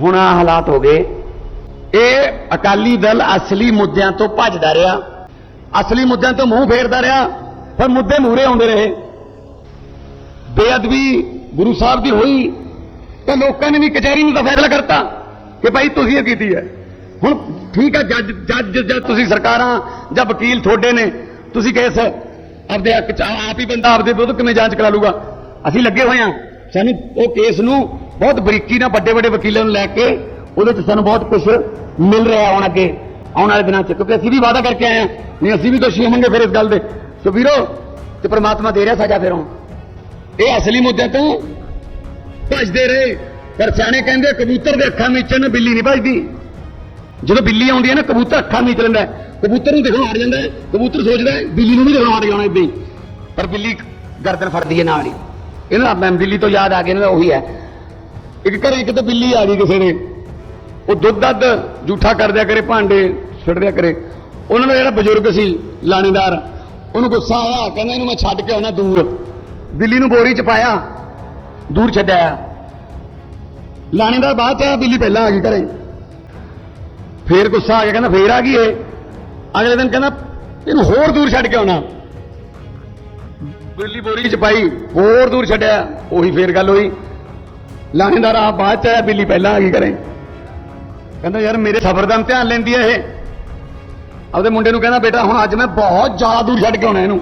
ਹੁਣ ਆ ਹਾਲਾਤ ਹੋ ਗਏ। ਇਹ ਅਕਾਲੀ ਦਲ ਅਸਲੀ ਮੁੱਦਿਆਂ ਤੋਂ ਭੱਜਦਾ ਰਿਹਾ। ਅਸਲੀ ਮੁੱਦਿਆਂ ਤੋਂ ਮੂੰਹ ਫੇਰਦਾ ਰਿਹਾ ਫਿਰ ਮੁੱਦੇ ਮੂਰੇ ਆਉਂਦੇ ਰਹੇ। ਬੇਅਦਬੀ ਗੁਰੂ ਸਾਹਿਬ ਦੀ ਹੋਈ ਤਾਂ ਲੋਕਾਂ ਨੇ ਵੀ ਕਚਹਿਰੀ ਨੂੰ ਤਾਂ ਫੈਸਲਾ ਕਰਤਾ ਕਿ ਭਾਈ ਤੁਸੀਂ ਇਹ ਕੀਤੀ ਹੈ। ਹੁਣ ਠੀਕ ਹੈ, ਜੱਜ ਜੱਜ ਜਦ ਤੁਸੀਂ ਸਰਕਾਰਾਂ ਜਾਂ ਵਕੀਲ ਤੁਹਾਡੇ ਨੇ, ਤੁਸੀਂ ਕੇਸ ਆਪਦੇ ਆਪ ਹੀ ਬੰਦਾ ਆਪਦੇ ਵਿਰੁੱਧ ਕਿਵੇਂ ਜਾਂਚ ਕਰਾ ਲੂਗਾ ਅਸੀਂ ਲੱਗੇ ਹੋਏ ਹਾਂ। ਸਾਨੂੰ ਉਹ ਕੇਸ ਨੂੰ ਬਹੁਤ ਬਰੀਕੀ ਨਾਲ ਵੱਡੇ ਵੱਡੇ ਵਕੀਲਾਂ ਨੂੰ ਲੈ ਕੇ ਉਹਦੇ ਚ ਸਾਨੂੰ ਬਹੁਤ ਕੁਝ ਮਿਲ ਰਿਹਾ ਹੁਣ ਅੱਗੇ। ਆਉਣ ਵਾਲੇ ਦਿਨਾਂ ਚ, ਕਿਉਂਕਿ ਅਸੀਂ ਵੀ ਵਾਅਦਾ ਕਰਕੇ ਆਏ ਹਾਂ। ਨਹੀਂ, ਅਸੀਂ ਵੀ ਦੋਸ਼ੀ ਹੋਵਾਂਗੇ ਫਿਰ ਇਸ ਗੱਲ ਦੇ। ਸੋ ਵੀਰੋ, ਤੇ ਪ੍ਰਮਾਤਮਾ ਦੇ ਰਿਹਾ ਸਜ਼ਾ ਫਿਰ ਹੁਣ। ਇਹ ਅਸਲੀ ਮੁੱਦਿਆਂ ਤੋਂ ਭੱਜਦੇ ਰਹੇ। ਪਰ ਸਿਆਣੇ ਕਹਿੰਦੇ, ਕਬੂਤਰ ਦੇ ਅੱਖਾਂ ਵਿੱਚ ਬਿੱਲੀ ਨਹੀਂ ਭੱਜਦੀ। ਜਦੋਂ ਬਿੱਲੀ ਆਉਂਦੀ ਹੈ ਨਾ, ਕਬੂਤਰ ਅੱਖਾਂ ਮੀਚ ਲੈਂਦਾ ਕਬੂਤਰ ਨੂੰ ਦਿਖਾਉਣ ਹਟ ਜਾਂਦਾ ਕਬੂਤਰ ਸੋਚਦਾ ਬਿੱਲੀ ਨੂੰ ਵੀ ਦਿਖਾਉਣ ਹਟ ਜਾਣਾ ਇਦਾਂ ਹੀ। ਪਰ ਬਿੱਲੀ ਗਰਦਨ ਫੜਦੀ ਹੈ ਨਾਲ ਹੀ। ਇਹਨਾਂ ਦਾ ਬਿੱਲੀ ਤੋਂ ਯਾਦ ਆ ਗਿਆ ਇਹਨਾਂ ਦਾ ਉਹੀ ਹੈ। ਇੱਕ ਘਰੇ ਕਿਤੇ ਬਿੱਲੀ ਆ ਗਈ ਕਿਸੇ ਨੇ। ਉਹ ਦੁੱਧ ਦੱਧ ਜੂਠਾ ਕਰ ਦਿਆ ਕਰੇ, ਭਾਂਡੇ ਛੱਡ ਦਿਆ ਕਰੇ। ਉਹਨਾਂ ਦਾ ਜਿਹੜਾ ਬਜ਼ੁਰਗ ਸੀ, ਲਾਣੇਦਾਰ, ਉਹਨੂੰ ਗੁੱਸਾ ਆਇਆ, ਕਹਿੰਦਾ ਇਹਨੂੰ ਮੈਂ ਛੱਡ ਕੇ ਆਉਣਾ ਦੂਰ। ਬਿੱਲੀ ਨੂੰ ਬੋਰੀ ਚ ਪਾਇਆ, ਦੂਰ ਛੱਡਿਆ ਲਾਣੇਦਾਰ ਬਾਅਦ ਚ ਆਇਆ, ਬਿੱਲੀ ਪਹਿਲਾਂ ਆ ਗਈ ਘਰੇ। ਫੇਰ ਗੁੱਸਾ ਆ ਗਿਆ, ਕਹਿੰਦਾ ਫੇਰ ਆ ਗਈ ਇਹ। ਅਗਲੇ ਦਿਨ ਕਹਿੰਦਾ, ਇਹਨੂੰ ਹੋਰ ਦੂਰ ਛੱਡ ਕੇ ਆਉਣਾ। ਬਿੱਲੀ ਬੋਰੀ ਚ ਪਾਈ, ਹੋਰ ਦੂਰ ਛੱਡਿਆ, ਉਹੀ ਫੇਰ ਗੱਲ ਹੋਈ। ਲਾਣੇਦਾਰ ਆ ਬਾਅਦ ਚ ਆਇਆ, ਬਿੱਲੀ ਪਹਿਲਾਂ ਆ ਗਈ ਘਰੇ। ਕਹਿੰਦਾ, ਯਾਰ, ਮੇਰੇ ਸਬਰ ਦਾ ਇਮਤਿਹਾਨ ਲੈਂਦੀ ਹੈ ਇਹ। ਆਪਦੇ ਮੁੰਡੇ ਨੂੰ ਕਹਿੰਦਾ, ਬੇਟਾ, ਹੁਣ ਅੱਜ ਮੈਂ ਬਹੁਤ ਜ਼ਿਆਦਾ ਦੂਰ ਛੱਡ ਕੇ ਆਉਣਾ ਇਹਨੂੰ।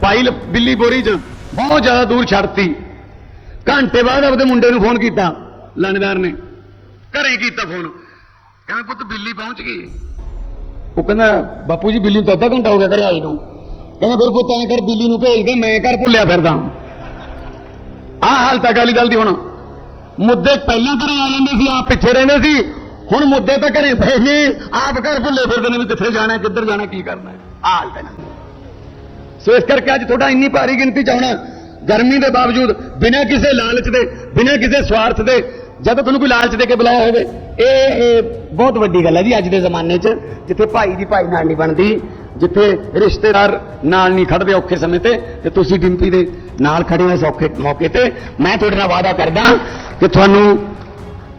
ਪਾਈ ਬਿੱਲੀ ਬੋਰੀ ਚ ਬਹੁਤ ਜ਼ਿਆਦਾ ਦੂਰ ਛੱਡਤੀ। ਘੰਟੇ ਬਾਅਦ ਆਪਦੇ ਮੁੰਡੇ ਨੂੰ ਫੋਨ ਕੀਤਾ ਲਾਣੇਦਾਰ ਨੇ। ਘਰੇ ਕੀਤਾ ਫੋਨ। ਕਹਿੰਦਾ, ਪੁੱਤ, ਬਿੱਲੀ ਪਹੁੰਚ ਗਈ। ਉਹ ਕਹਿੰਦਾ, ਬਾਪੂ ਜੀ, ਬਿੱਲੀ ਨੂੰ ਤਾਂ ਅੱਧਾ ਘੰਟਾ ਹੋ ਗਿਆ ਘਰੇ ਆਈ ਨੂੰ। ਕਹਿੰਦਾ, ਫਿਰ ਪੁੱਤ, ਐਂ ਕਰ, ਬਿੱਲੀ ਨੂੰ ਭੇਜ ਦੇ, ਮੈਂ ਘਰ ਭੁੱਲਿਆ ਫਿਰਦਾ। ਆਹ ਹਾਲਤ ਤਾਂ ਅਕਾਲੀ ਦਲ ਦੀ ਹੁਣ। ਮੁੱਦੇ ਪਹਿਲਾਂ ਘਰੇ ਆ ਜਾਂਦੇ ਸੀ, ਆਪ ਪਿੱਛੇ ਰਹਿੰਦੇ ਸੀ। ਹੁਣ ਮੁੱਦੇ ਤਾਂ ਘਰੇ ਪਏ ਨੇ। ਆਪ ਘਰ ਭੁੱਲੇ ਫਿਰਦੇ ਨੇ ਵੀ ਕਿੱਥੇ ਜਾਣਾ, ਕਿੱਧਰ ਜਾਣਾ, ਕੀ ਕਰਨਾ। ਹੈ ਹਾਲ ਤਾਂ ਸੋ ਇਸ ਕਰਕੇ ਅੱਜ ਤੁਹਾਡਾ ਇੰਨੀ ਭਾਰੀ ਗਿਣਤੀ ਚ ਆਉਣਾ, ਗਰਮੀ ਦੇ ਬਾਵਜੂਦ, ਬਿਨਾਂ ਕਿਸੇ ਲਾਲਚ ਦੇ, ਬਿਨਾਂ ਕਿਸੇ ਸਵਾਰਥ ਦੇ ਜਦੋਂ ਤੁਹਾਨੂੰ ਕੋਈ ਲਾਲਚ ਦੇ ਕੇ ਬੁਲਾਇਆ ਹੋਵੇ। ਇਹ ਇਹ ਬਹੁਤ ਵੱਡੀ ਗੱਲ ਹੈ ਜੀ ਅੱਜ ਦੇ ਜ਼ਮਾਨੇ 'ਚ, ਜਿੱਥੇ ਭਾਈ ਦੀ ਭਾਈ ਨਾਲ ਨਹੀਂ ਬਣਦੀ। ਜਿੱਥੇ ਰਿਸ਼ਤੇਦਾਰ ਨਾਲ ਨਹੀਂ ਖੜਦੇ ਔਖੇ ਸਮੇਂ ਤੇ ਤੇ ਤੁਸੀਂ ਡਿੰਪੀ ਦੇ ਨਾਲ ਖੜੇ ਹੋ ਇਸ ਔਖੇ ਮੌਕੇ ਤੇ। ਮੈਂ ਤੁਹਾਡੇ ਨਾਲ ਵਾਅਦਾ ਕਰਦਾ ਕਿ ਤੁਹਾਨੂੰ,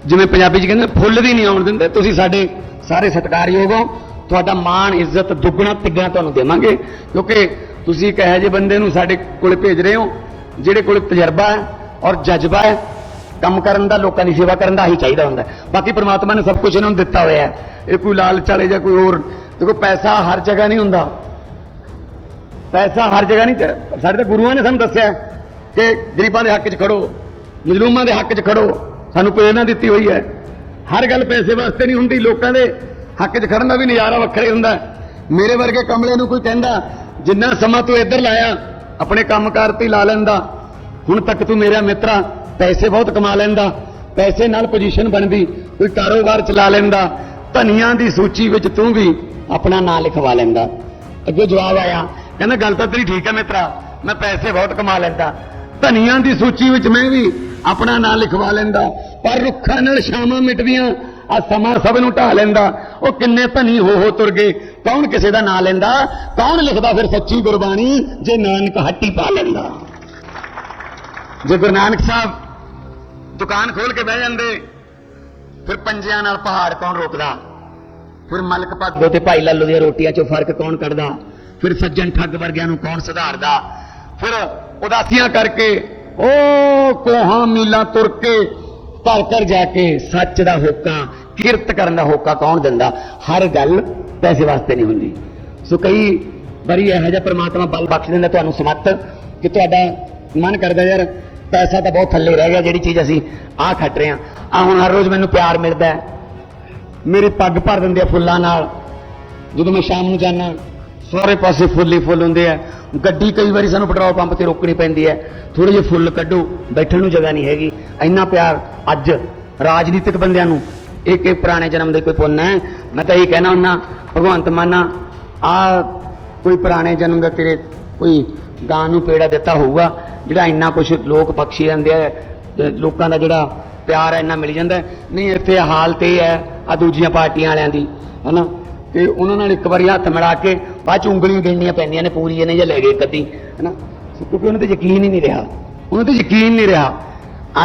ਜਿਵੇਂ ਪੰਜਾਬੀ 'ਚ ਕਹਿੰਦੇ, ਫੁੱਲ ਵੀ ਨਹੀਂ ਆਉਣ ਦਿੰਦੇ। ਤੁਸੀਂ ਸਾਡੇ ਸਾਰੇ ਸਤਿਕਾਰਯੋਗ ਹੋ। ਤੁਹਾਡਾ ਮਾਣ, ਇੱਜ਼ਤ, ਦੁੱਗਣਾ ਤਿੱਗਣਾ ਤੁਹਾਨੂੰ ਦੇਵਾਂਗੇ। ਕਿਉਂਕਿ ਤੁਸੀਂ ਇੱਕ ਇਹੋ ਜਿਹੇ ਬੰਦੇ ਨੂੰ ਸਾਡੇ ਕੋਲ ਭੇਜ ਰਹੇ ਹੋ, ਜਿਹੜੇ ਕੋਲ ਤਜਰਬਾ ਹੈ ਔਰ ਜਜ਼ਬਾ ਹੈ। ਕੰਮ ਕਰਨ ਦਾ, ਲੋਕਾਂ ਦੀ ਸੇਵਾ ਕਰਨ ਦਾ ਹੀ ਚਾਹੀਦਾ ਹੁੰਦਾ ਬਾਕੀ ਪ੍ਰਮਾਤਮਾ ਨੇ ਸਭ ਕੁਝ ਇਹਨਾਂ ਨੂੰ ਦਿੱਤਾ ਹੋਇਆ ਹੈ। ਇਹ ਕੋਈ ਲਾਲਚ ਵਾਲੇ ਜਾਂ ਕੋਈ ਹੋਰ ਦੇਖੋ, ਪੈਸਾ ਹਰ ਜਗ੍ਹਾ ਨਹੀਂ ਹੁੰਦਾ। ਪੈਸਾ ਹਰ ਜਗ੍ਹਾ ਨਹੀਂ ਸਾਡੇ ਤਾਂ ਗੁਰੂਆਂ ਨੇ ਸਾਨੂੰ ਦੱਸਿਆ ਕਿ ਗਰੀਬਾਂ ਦੇ ਹੱਕ 'ਚ ਖੜੋ, ਮਜ਼ਲੂਮਾਂ ਦੇ ਹੱਕ 'ਚ ਖੜੋ। ਸਾਨੂੰ ਪ੍ਰੇਰਣਾ ਦਿੱਤੀ ਹੋਈ ਹੈ। ਹਰ ਗੱਲ ਪੈਸੇ ਵਾਸਤੇ ਨਹੀਂ ਹੁੰਦੀ, ਲੋਕਾਂ ਦੇ ਹੱਕ 'ਚ ਖੜਨ ਦਾ ਵੀ ਨਜ਼ਾਰਾ ਵੱਖਰਾ ਹੀ ਹੁੰਦਾ। ਮੇਰੇ ਵਰਗੇ ਕਮਲੇ ਨੂੰ ਕੋਈ ਕਹਿੰਦਾ, ਜਿੰਨਾ ਸਮਾਂ ਤੂੰ ਇੱਧਰ ਲਾਇਆ, ਆਪਣੇ ਕੰਮਕਾਰ ਤੇ ਲਾ ਲੈਂਦਾ। ਹੁਣ ਤੱਕ ਤੂੰ ਮੇਰਾ ਮਿੱਤਰਾ ਪੈਸੇ ਬਹੁਤ ਕਮਾ ਲੈਂਦਾ। ਪੈਸੇ ਨਾਲ ਪੋਜੀਸ਼ਨ ਬਣਦੀ, ਕੋਈ ਕਾਰੋਬਾਰ ਚਲਾ ਲੈਂਦਾ। ਧਨੀਆਂ ਦੀ ਸੂਚੀ ਵਿੱਚ ਤੂੰ ਵੀ ਆਪਣਾ ਨਾਂ ਲਿਖਵਾ ਲੈਂਦਾ। ਅੱਗੇ ਜਵਾਬ ਆਇਆ, ਕਹਿੰਦਾ, ਗੱਲ ਤਾਂ ਤੇਰੀ ਠੀਕ ਹੈ ਮਿੱਤਰਾ, ਮੈਂ ਪੈਸੇ ਬਹੁਤ ਕਮਾ ਲੈਂਦਾ। ਧਨੀਆਂ ਦੀ ਸੂਚੀ ਵਿੱਚ ਮੈਂ ਵੀ ਆਪਣਾ ਨਾਂ ਲਿਖਵਾ ਲੈਂਦਾ, ਪਰ ਰੁੱਖਾਂ ਨਾਲ ਸ਼ਾਮਾਂ ਮਿਟਦੀਆਂ, ਆ ਸਮਾਂ ਸਭ ਨੂੰ ਢਾ ਲੈਂਦਾ। ਉਹ ਕਿੰਨੇ ਧਨੀ ਹੋ ਹੋ ਤੁਰ ਗਏ, ਕੌਣ ਕਿਸੇ ਦਾ ਨਾਂ ਲੈਂਦਾ? ਕੌਣ ਲਿਖਦਾ ਫਿਰ ਸੱਚੀ ਗੁਰਬਾਣੀ, ਜੇ ਨਾਨਕ ਹੱਟੀ ਪਾ ਲੈਂਦਾ? ਜੇ ਗੁਰੂ ਨਾਨਕ ਸਾਹਿਬ ਦੁਕਾਨ ਖੋਲ ਕੇ ਬਹਿ ਜਾਂਦੇ ਫਿਰ ਪੰਜਿਆਂ ਨਾਲ ਪਹਾੜ ਕੌਣ ਰੋਕਦਾ? ਫਿਰ ਮਲਕ ਭਗਤੋ ਤੇ ਭਾਈ ਲਾਲੋ ਦੀਆਂ ਰੋਟੀਆਂ 'ਚੋਂ ਫ਼ਰਕ ਕੌਣ ਕੱਢਦਾ? ਫਿਰ ਸੱਜਣ ਠੱਗ ਵਰਗਿਆਂ ਨੂੰ ਕੌਣ ਸੁਧਾਰਦਾ? ਫਿਰ ਉਦਾਸੀਆਂ ਕਰਕੇ ਓ ਕੋਹਾਂ ਮੀਲਾਂ ਤੁਰ ਕੇ ਘਰ ਘਰ ਜਾ ਕੇ ਸੱਚ ਦਾ ਹੋਕਾ, ਕਿਰਤ ਕਰਨ ਦਾ ਹੋਕਾ ਕੌਣ ਦਿੰਦਾ? ਹਰ ਗੱਲ ਪੈਸੇ ਵਾਸਤੇ ਨਹੀਂ ਹੁੰਦੀ। ਸੋ ਕਈ ਵਾਰੀ ਇਹੋ ਜਿਹਾ ਪ੍ਰਮਾਤਮਾ ਬਲ ਬਖਸ਼ ਦਿੰਦਾ ਤੁਹਾਨੂੰ ਸਮੱਤ ਕਿ ਤੁਹਾਡਾ ਮਨ ਕਰਦਾ ਯਾਰ ਪੈਸਾ ਤਾਂ ਬਹੁਤ ਥੱਲੇ ਰਹਿ ਗਿਆ, ਜਿਹੜੀ ਚੀਜ਼ ਅਸੀਂ ਆਹ ਖੱਟ ਰਹੇ ਹਾਂ। ਆ ਹੁਣ ਹਰ ਰੋਜ਼ ਮੈਨੂੰ ਪਿਆਰ ਮਿਲਦਾ ਹੈ। ਮੇਰੇ ਪੱਗ ਭਰ ਦਿੰਦੇ ਆ ਫੁੱਲਾਂ ਨਾਲ। ਜਦੋਂ ਮੈਂ ਸ਼ਾਮ ਨੂੰ ਜਾਣਾ ਸਾਰੇ ਪਾਸੇ ਫੁੱਲ ਹੀ ਫੁੱਲ ਹੁੰਦੇ ਆ। ਗੱਡੀ ਕਈ ਵਾਰੀ ਸਾਨੂੰ ਪੈਟਰੋਲ ਪੰਪ ਤੇ ਰੋਕਣੀ ਪੈਂਦੀ ਹੈ। ਥੋੜੇ ਜਿਹੇ ਫੁੱਲ ਕੱਢੋ, ਬੈਠਣ ਨੂੰ ਜਗ੍ਹਾ ਨਹੀਂ ਹੈਗੀ। ਇੰਨਾ ਪਿਆਰ ਅੱਜ ਰਾਜਨੀਤਿਕ ਬੰਦਿਆਂ ਨੂੰ ਇਹ ਕਿ ਪੁਰਾਣੇ ਜਨਮ ਦੇ ਕੋਈ ਪੁੰਨ ਹੈ। ਮੈਂ ਤਾਂ ਇਹ ਕਹਿਣਾ ਹੁੰਨਾ ਭਗਵੰਤ ਮਾਨਾ ਆ ਕੋਈ ਪੁਰਾਣੇ ਜਨਮ ਦਾ ਤੇਰੇ ਕੋਈ ਗਾਂ ਨੂੰ ਪੇੜਾ ਦਿੱਤਾ ਹੋਊਗਾ। ਜਿਹੜਾ ਇੰਨਾ ਕੁਝ ਲੋਕ ਪੱਖੀ ਜਾਂਦੇ ਆ ਲੋਕਾਂ ਦਾ ਜਿਹੜਾ ਪਿਆਰ ਹੈ ਇੰਨਾ ਮਿਲ ਜਾਂਦਾ ਨਹੀਂ, ਇੱਥੇ ਹਾਲਤ ਇਹ ਹੈ ਆ ਦੂਜੀਆਂ ਪਾਰਟੀਆਂ ਵਾਲਿਆਂ ਦੀ, ਹਨਾ? ਤੇ ਉਹਨਾਂ ਨਾਲ ਇੱਕ ਵਾਰੀ ਹੱਥ ਮਿਲਾ ਕੇ ਬਾਅਦ ਚ ਉਂਗਲੀਆਂ ਗਿਣਨੀਆਂ ਪੈਂਦੀਆਂ ਨੇ ਪੂਰੀ ਇਹਨੇ ਜਾਂ ਲੈ ਗਏ ਕਦੀ, ਹਨਾ? ਕਿਉਂਕਿ ਉਹਨਾਂ ਤੇ ਯਕੀਨ ਹੀ ਨਹੀਂ ਰਿਹਾ। ਉਹਨਾਂ ਤੇ ਯਕੀਨ ਨਹੀਂ ਰਿਹਾ।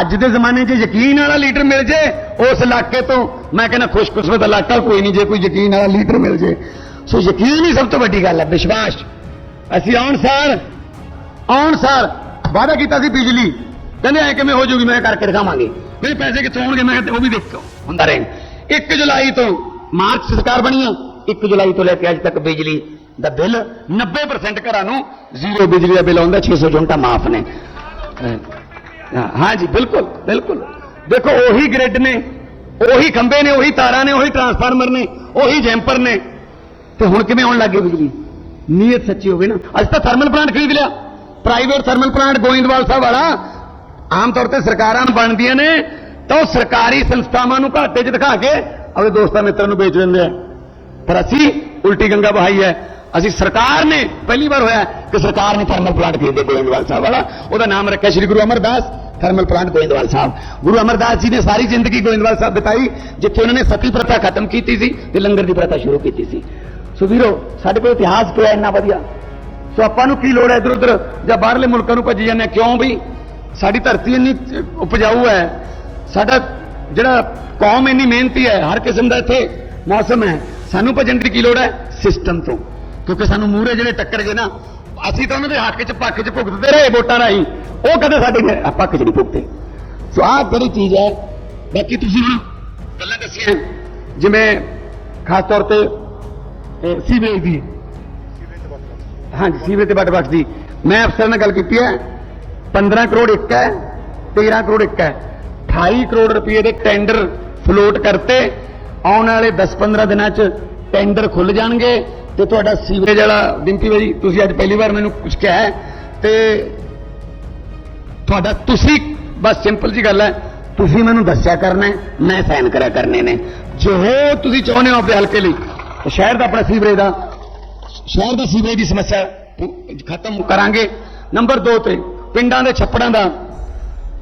ਅੱਜ ਦੇ ਜ਼ਮਾਨੇ 'ਚ ਯਕੀਨ ਵਾਲਾ ਲੀਡਰ ਮਿਲ ਜੇ, ਉਸ ਇਲਾਕੇ ਤੋਂ, ਮੈਂ ਕਹਿੰਦਾ ਖੁਸ਼ਕਿਸਮਤ ਇਲਾਕਾ ਕੋਈ ਨਹੀਂ ਜੇ ਕੋਈ ਯਕੀਨ ਵਾਲਾ ਲੀਡਰ ਮਿਲ ਜੇ। ਸੋ ਯਕੀਨ ਹੀ ਸਭ ਤੋਂ ਵੱਡੀ ਗੱਲ ਹੈ, ਵਿਸ਼ਵਾਸ। ਅਸੀਂ ਆਉਣ ਸਾਰ ਆਉਣ ਸਾਰ ਵਾਅਦਾ ਕੀਤਾ ਸੀ ਬਿਜਲੀ। ਕਹਿੰਦੇ ਐ ਕਿਵੇਂ ਹੋ ਜੂਗੀ ਮੈਂ ਕਰਕੇ ਦਿਖਾਵਾਂਗੇ। ਮੇਰੇ ਪੈਸੇ ਕਿੱਥੋਂ ਆਉਣਗੇ? ਮੈਂ ਕਿਹਾ ਉਹ ਵੀ ਦੇਖੋ। ਹੁੰਦਾ ਰਹੇ 1 ਜੁਲਾਈ ਤੋਂ ਮਾਰਚ ਸਰਕਾਰ ਬਣੀ ਆ। 1 ਜੁਲਾਈ ਤੋਂ ਲੈ ਕੇ ਅੱਜ ਤੱਕ ਬਿਜਲੀ ਦਾ ਬਿੱਲ 90% ਘਰਾਂ ਨੂੰ ਜ਼ੀਰੋ ਬਿਜਲੀ ਦਾ ਬਿੱਲ ਆਉਂਦਾ 600 ਯੂਨਿਟਾਂ ਮਾਫ ਨੇ। ਹਾਂ ਜੀ, ਬਿਲਕੁਲ ਬਿਲਕੁਲ। ਦੇਖੋ, ਉਹੀ ਗ੍ਰਿਡ ਨੇ, ਉਹੀ ਖੰਭੇ ਨੇ, ਉਹੀ ਤਾਰਾਂ ਨੇ, ਉਹੀ ਟਰਾਂਸਫਾਰਮਰ ਨੇ, ਉਹੀ ਜੈਂਪਰ ਨੇ। ਤੇ ਹੁਣ ਕਿਵੇਂ ਆਉਣ ਲੱਗੀ ਬਿਜਲੀ? ਨੀਅਤ ਸੱਚੀ ਹੋਵੇ ਨਾ। ਅੱਜ ਤਾਂ ਥਰਮਲ ਪਲਾਂਟ ਖਰੀਦ ਲਿਆ। Private thermal plant Goindwal Sahib ਵਾਲਾ, ਆਮ ਤੌਰ ਤੇ ਸਰਕਾਰਾਂ ਬਣਦੀਆਂ ਨੇ, ਤਾਂ ਉਹ ਸਰਕਾਰੀ ਸੰਸਥਾਵਾਂ ਨੂੰ ਘਾਟੇ 'ਚ ਦਿਖਾ ਕੇ ਆਪਣੇ ਦੋਸਤਾਂ ਮਿੱਤਰਾਂ ਨੂੰ ਵੇਚ ਦਿੰਦੇ ਆ। ਪਰ ਅਸੀਂ ਉਲਟੀ ਗੰਗਾ ਬਹਾਈ ਹੈ। ਅਸੀਂ ਸਰਕਾਰ ਨੇ, ਪਹਿਲੀ ਵਾਰ ਹੋਇਆ ਕਿ ਸਰਕਾਰ ਨੇ ਥਰਮਲ ਪਲਾਂਟ ਖਰੀਦੇ ਗੋਇੰਦਵਾਲ ਸਾਹਿਬ ਵਾਲਾ। ਉਹਦਾ ਨਾਮ ਰੱਖਿਆ ਸ੍ਰੀ ਗੁਰੂ ਅਮਰਦਾਸ ਥਰਮਲ ਪਲਾਂਟ ਗੋਇੰਦਵਾਲ ਸਾਹਿਬ। ਗੁਰੂ ਅਮਰਦਾਸ ਜੀ ਨੇ ਸਾਰੀ ਜ਼ਿੰਦਗੀ ਗੋਇੰਦਵਾਲ ਸਾਹਿਬ ਬਿਤਾਈ, ਜਿੱਥੇ ਉਹਨਾਂ ਨੇ ਸਤੀ ਪ੍ਰਥਾ ਖਤਮ ਕੀਤੀ ਸੀ ਤੇ ਲੰਗਰ ਦੀ ਪ੍ਰਥਾ ਸ਼ੁਰੂ ਕੀਤੀ ਸੀ। ਸੋ ਵੀਰੋ, ਸਾਡੇ ਕੋਲ ਇਤਿਹਾਸ ਪਿਆ ਇੰਨਾ ਵਧੀਆ। ਸੋ ਆਪਾਂ ਨੂੰ ਕੀ ਲੋੜ ਹੈ ਇਧਰ ਉਧਰ? ਜਾਂ ਬਾਹਰਲੇ ਮੁਲਕਾਂ ਨੂੰ ਭੱਜੀ ਜਾਂਦੇ ਹਾਂ? ਕਿਉਂ ਵੀ ਸਾਡੀ ਧਰਤੀ ਇੰਨੀ ਉਪਜਾਊ ਹੈ। ਸਾਡਾ ਜਿਹੜਾ ਕੌਮ ਇੰਨੀ ਮਿਹਨਤੀ ਹੈ, ਹਰ ਕਿਸਮ ਦਾ ਇੱਥੇ ਮੌਸਮ ਹੈ। ਸਾਨੂੰ ਭੱਜਣ ਦੀ ਕੀ ਲੋੜ ਹੈ? ਸਿਸਟਮ ਤੋਂ। ਕਿਉਂਕਿ ਸਾਨੂੰ ਮੂਹਰੇ ਜਿਹੜੇ ਟੱਕਰ ਗਏ ਨਾ, ਅਸੀਂ ਤਾਂ ਉਹਨਾਂ ਦੇ ਹੱਕ 'ਚ, ਪੱਖ 'ਚ ਭੁਗਤਦੇ ਰਹੇ ਵੋਟਾਂ ਰਾਹੀਂ। ਉਹ ਕਦੇ ਸਾਡੇ ਪੱਖ 'ਚ ਨਹੀਂ ਭੁਗਤੇ? ਸੋ ਆਹ ਬੜੀ ਚੀਜ਼ ਹੈ, ਬਾਕੀ ਤੁਸੀਂ ਹੁਣ ਗੱਲਾਂ ਦੱਸੀਆਂ। ਜਿਵੇਂ ਖਾਸ ਤੌਰ ਤੇ ਇਹ ਸੀਵੇਜ ਦੀ। ਹਾਂਜੀ, ਸੀਵਰੇਜ ਤੇ ਵੱਟ ਬਖਸ਼ ਦੀ ਮੈਂ ਅਫਸਰ ਨਾਲ ਗੱਲ ਕੀਤੀ ਹੈ 15 ਕਰੋੜ ਇੱਕ ਹੈ 13 ਕਰੋੜ ਇੱਕ ਹੈ। 28 ਕਰੋੜ ਰੁਪਏ ਦੇ ਟੈਂਡਰ ਫਲੋਟ ਕਰਤੇ, ਆਉਣ ਵਾਲੇ 10-15 ਦਿਨਾਂ 'ਚ ਟੈਂਡਰ ਖੁੱਲ ਜਾਣਗੇ ਤੇ ਤੁਹਾਡਾ ਸੀਵਰੇਜ ਵਾਲਾ ਡਿੰਪੀ ਬਾਈ, ਤੁਸੀਂ ਅੱਜ ਪਹਿਲੀ ਵਾਰ ਮੈਨੂੰ ਕੁਝ ਕਿਹਾ ਹੈ, ਤੇ ਤੁਹਾਡਾ ਤੁਸੀਂ, ਬਸ ਸਿੰਪਲ ਜੀ ਗੱਲ ਹੈ, ਤੁਸੀਂ ਮੈਨੂੰ ਦੱਸਿਆ ਕਰਨਾ ਮੈਂ ਸਾਈਨ ਕਰਿਆ ਕਰਨੇ ਨੇ। ਜੋ ਤੁਸੀਂ ਚਾਹੁੰਦੇ ਹੋ ਆਪਣੇ ਹਲਕੇ ਲਈ ਸ਼ਹਿਰ ਦਾ ਆਪਣਾ ਸੀਵਰੇਜ ਦਾ ਸ਼ਹਿਰ ਦਾ ਸੀਵਰੇਜ ਦੀ ਸਮੱਸਿਆ ਖਤਮ ਕਰਾਂਗੇ। ਨੰਬਰ 2 ਤੇ, ਪਿੰਡਾਂ ਦੇ ਛੱਪੜਾਂ ਦਾ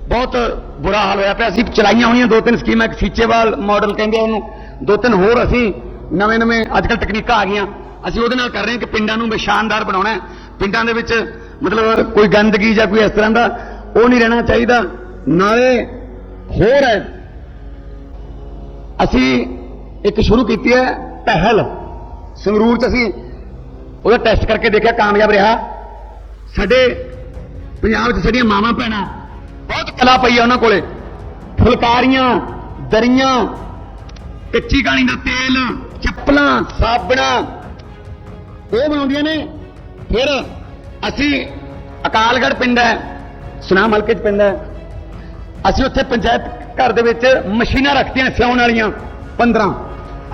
ਬਹੁਤ ਬੁਰਾ ਹਾਲ ਹੋਇਆ ਪਿਆ। ਅਸੀਂ ਚਲਾਈਆਂ ਹੋਈਆਂ ਦੋ ਤਿੰਨ ਸਕੀਮਾਂ, ਇੱਕ ਸੀਚੇਵਾਲ ਮਾਡਲ ਕਹਿੰਦੇ ਆ ਉਹਨੂੰ। ਦੋ ਤਿੰਨ ਹੋਰ ਅਸੀਂ ਨਵੇਂ ਨਵੇਂ ਅੱਜ ਕੱਲ੍ਹ ਤਕਨੀਕਾਂ ਆ ਗਈਆਂ। ਅਸੀਂ ਉਹਦੇ ਨਾਲ ਕਰ ਰਹੇ ਹਾਂ ਕਿ ਪਿੰਡਾਂ ਨੂੰ ਵੀ ਸ਼ਾਨਦਾਰ ਬਣਾਉਣਾ ਹੈ। ਪਿੰਡਾਂ ਦੇ ਵਿੱਚ ਮਤਲਬ ਕੋਈ ਗੰਦਗੀ ਜਾਂ ਕੋਈ ਇਸ ਤਰ੍ਹਾਂ ਦਾ ਉਹ ਨਹੀਂ ਰਹਿਣਾ ਚਾਹੀਦਾ। ਨਾਲੇ ਹੋਰ ਹੈ, ਅਸੀਂ ਇੱਕ ਸ਼ੁਰੂ ਕੀਤੀ ਹੈ ਪਹਿਲ। ਸੰਗਰੂਰ ਚ ਅਸੀਂ ਉਹਦਾ ਟੈਸਟ ਕਰਕੇ ਦੇਖਿਆ ਕਾਮਯਾਬ ਰਿਹਾ। ਸਾਡੇ ਪੰਜਾਬ 'ਚ ਸਾਡੀਆਂ ਮਾਵਾਂ ਭੈਣਾਂ, ਬਹੁਤ ਕਲਾ ਪਈ ਆ ਉਹਨਾਂ ਕੋਲੇ। ਫੁਲਕਾਰੀਆਂ, ਦਰੀਆਂ, ਕੱਚੀ ਕਾਣੀ ਦਾ ਤੇਲ, ਚੱਪਲਾਂ, ਸਾਬਣਾ, ਉਹ ਬਣਾਉਂਦੀਆਂ ਨੇ। ਫਿਰ ਅਸੀਂ ਅਕਾਲਗੜ੍ਹ ਪਿੰਡ ਹੈ, ਸੁਨਾਮ ਹਲਕੇ 'ਚ ਪਿੰਡ ਹੈ। ਅਸੀਂ ਉੱਥੇ ਪੰਚਾਇਤ ਘਰ ਦੇ ਵਿੱਚ ਮਸ਼ੀਨਾਂ ਰੱਖਤੀਆਂ ਸਿਉਣ ਵਾਲੀਆਂ 15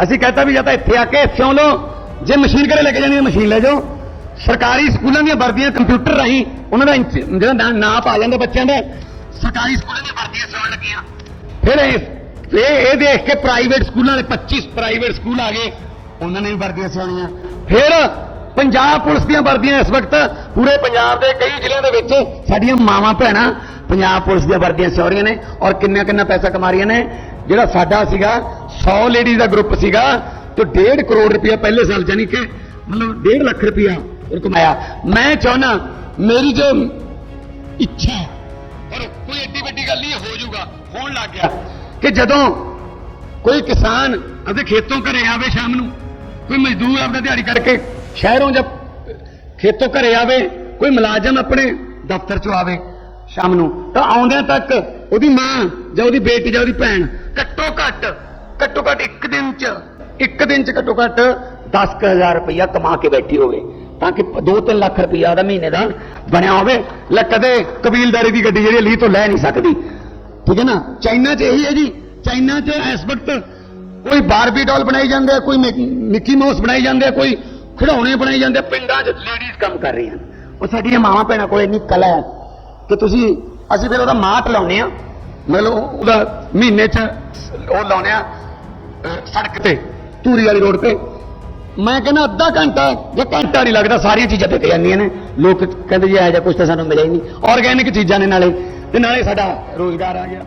ਅਸੀਂ ਕਹਤਾ ਵੀ ਜਾਂ ਤਾਂ ਇੱਥੇ ਆ ਕੇ ਸਿਉਂ ਲਓ ਜੇ ਮਸ਼ੀਨ ਘਰੇ ਲੈ ਕੇ ਜਾਣੀ ਹੈ, ਮਸ਼ੀਨ ਲੈ ਜਾਓ। ਸਰਕਾਰੀ ਸਕੂਲਾਂ ਦੀਆਂ ਵਰਦੀਆਂ ਕੰਪਿਊਟਰ ਰਾਹੀਂ ਉਹਨਾਂ ਦਾ ਇੰਚ- ਜਿਹੜਾ ਨਾ- ਨਾਪ ਆ ਜਾਂਦਾ ਬੱਚਿਆਂ ਦਾ। ਸਰਕਾਰੀ ਸਕੂਲਾਂ ਦੀਆਂ ਵਰਦੀਆਂ ਸਿਉਣ ਲੱਗੀਆਂ। ਫਿਰ ਇਹ ਇਹ ਦੇਖ ਕੇ ਪ੍ਰਾਈਵੇਟ ਸਕੂਲਾਂ ਦੇ 25 ਪ੍ਰਾਈਵੇਟ ਸਕੂਲ ਆ ਗਏ। ਉਹਨਾਂ ਨੇ ਵੀ ਵਰਦੀਆਂ ਸਿਉਣੀਆਂ। ਫਿਰ ਪੰਜਾਬ ਪੁਲਿਸ ਦੀਆਂ ਵਰਦੀਆਂ ਇਸ ਵਕਤ ਪੂਰੇ ਪੰਜਾਬ ਦੇ ਕਈ ਜ਼ਿਲ੍ਹਿਆਂ ਦੇ ਵਿੱਚ ਸਾਡੀਆਂ ਮਾਵਾਂ ਭੈਣਾਂ ਪੰਜਾਬ ਪੁਲਿਸ ਦੀਆਂ ਵਰਦੀਆਂ ਸਿਉ ਰਹੀਆਂ ਨੇ ਔਰ ਕਿੰਨਾ ਕਿੰਨਾ ਪੈਸਾ ਕਮਾ ਰਹੀਆਂ ਨੇ। ਜਿਹੜਾ ਸਾਡਾ ਸੀਗਾ 100 ਲੇਡੀਜ਼ ਦਾ ਗਰੁੱਪ ਸੀਗਾ ਤੇ 1.5 ਕਰੋੜ ਰੁਪਇਆ ਪਹਿਲੇ ਸਾਲ ਜਾਨੀ ਕਿ ਮਤਲਬ 1.5 ਲੱਖ ਰੁਪਇਆ ਉਹ ਕਮਾਇਆ। ਮੈਂ ਚਾਹੁੰਦਾ ਮੇਰੀ ਇੱਛਾ ਹੈ, ਕੋਈ ਏਡੀ ਵੱਡੀ ਗੱਲ ਨਹੀਂ ਹੋ ਜਾਊਗਾ ਹੋਣ ਲੱਗ ਗਿਆ। ਕਿ ਜਦੋਂ ਕੋਈ ਕਿਸਾਨ ਆਪਣੇ ਖੇਤੋਂ ਘਰੇ ਆਵੇ ਸ਼ਾਮ ਨੂੰ ਕੋਈ ਮਜ਼ਦੂਰ ਆਪਣਾ ਦਿਹਾੜੀ ਕਰਕੇ ਸ਼ਹਿਰੋਂ ਜਾਂ ਖੇਤੋਂ ਘਰੇ ਆਵੇ ਕੋਈ ਮੁਲਾਜ਼ਮ ਆਪਣੇ ਦਫ਼ਤਰ ਚੋਂ ਆਵੇ ਸ਼ਾਮ ਨੂੰ ਤਾਂ ਆਉਂਦਿਆਂ ਤੱਕ ਉਹਦੀ ਮਾਂ ਜਾਂ ਉਹਦੀ ਬੇਟੀ ਜਾਂ ਉਹਦੀ ਭੈਣ ਘੱਟੋ ਘੱਟ ਘੱਟੋ ਘੱਟ ਇੱਕ ਦਿਨ ਚ ਇੱਕ ਦਿਨ ਚ ਘੱਟੋ ਘੱਟ 10000 ਰੁਪਇਆ ਕਮਾ ਕੇ ਬੈਠੀ ਹੋਵੇ, ਤਾਂ ਕਿ 2-3 ਲੱਖ ਰੁਪਇਆ ਉਹਦਾ ਮਹੀਨੇ ਦਾ ਬਣਿਆ ਹੋਵੇ। ਲੈ ਕਦੇ ਕਬੀਲਦਾਰੀ ਦੀ ਗੱਡੀ ਜਿਹੜੀ ਲਈ ਤੋਂ ਲੈ ਨਹੀਂ ਸਕਦੀ। ਠੀਕ ਹੈ ਨਾ? ਚਾਈਨਾ 'ਚ ਇਹੀ ਹੈ ਜੀ। ਚਾਈਨਾ 'ਚ ਇਸ ਵਕਤ ਕੋਈ ਬਾਰਬੀ ਡਾਲ ਬਣਾਈ ਜਾਂਦੇ, ਕੋਈ ਮਿੱਕੀ ਮਾਊਸ ਬਣਾਈ ਜਾਂਦੇ, ਕੋਈ ਖਿਡੌਣੇ ਬਣਾਈ ਜਾਂਦੇ, ਪਿੰਡਾਂ 'ਚ ਲੇਡੀਜ਼ ਕੰਮ ਕਰ ਰਹੀਆਂ ਉਹ ਸਾਡੀਆਂ ਮਾਵਾਂ ਭੈਣਾਂ ਕੋਲ ਇੰਨੀ ਕਲਾ ਹੈ ਕਿ ਤੁਸੀਂ, ਅਸੀਂ ਫਿਰ ਉਹਦਾ ਮਾਟ ਲਾਉਨੇ ਆ ਮਤਲਬ ਉਹਦਾ ਮਹੀਨੇ 'ਚ ਉਹ ਲਾਉਨੇ ਆ ਸੜਕ ਤੇ। ਧੂਰੀ ਵਾਲੀ ਰੋਡ ਤੇ। ਮੈਂ ਕਹਿੰਦਾ ਅੱਧਾ ਘੰਟਾ, ਜਾਂ ਘੰਟਾ ਨਹੀਂ ਲੱਗਦਾ, ਸਾਰੀਆਂ ਚੀਜ਼ਾਂ ਤੇ ਜਾਂਦੀਆਂ ਨੇ। ਲੋਕ ਕਹਿੰਦੇ ਜੀ, ਇਹੋ ਜਿਹਾ ਕੁਝ ਤਾਂ ਸਾਨੂੰ ਮਿਲਿਆ ਹੀ ਨਹੀਂ। ਆਰਗੈਨਿਕ ਚੀਜ਼ਾਂ ਨੇ ਨਾਲੇ। ਤੇ ਨਾਲੇ ਸਾਡਾ ਰੋਜ਼ਗਾਰ ਆ ਗਿਆ।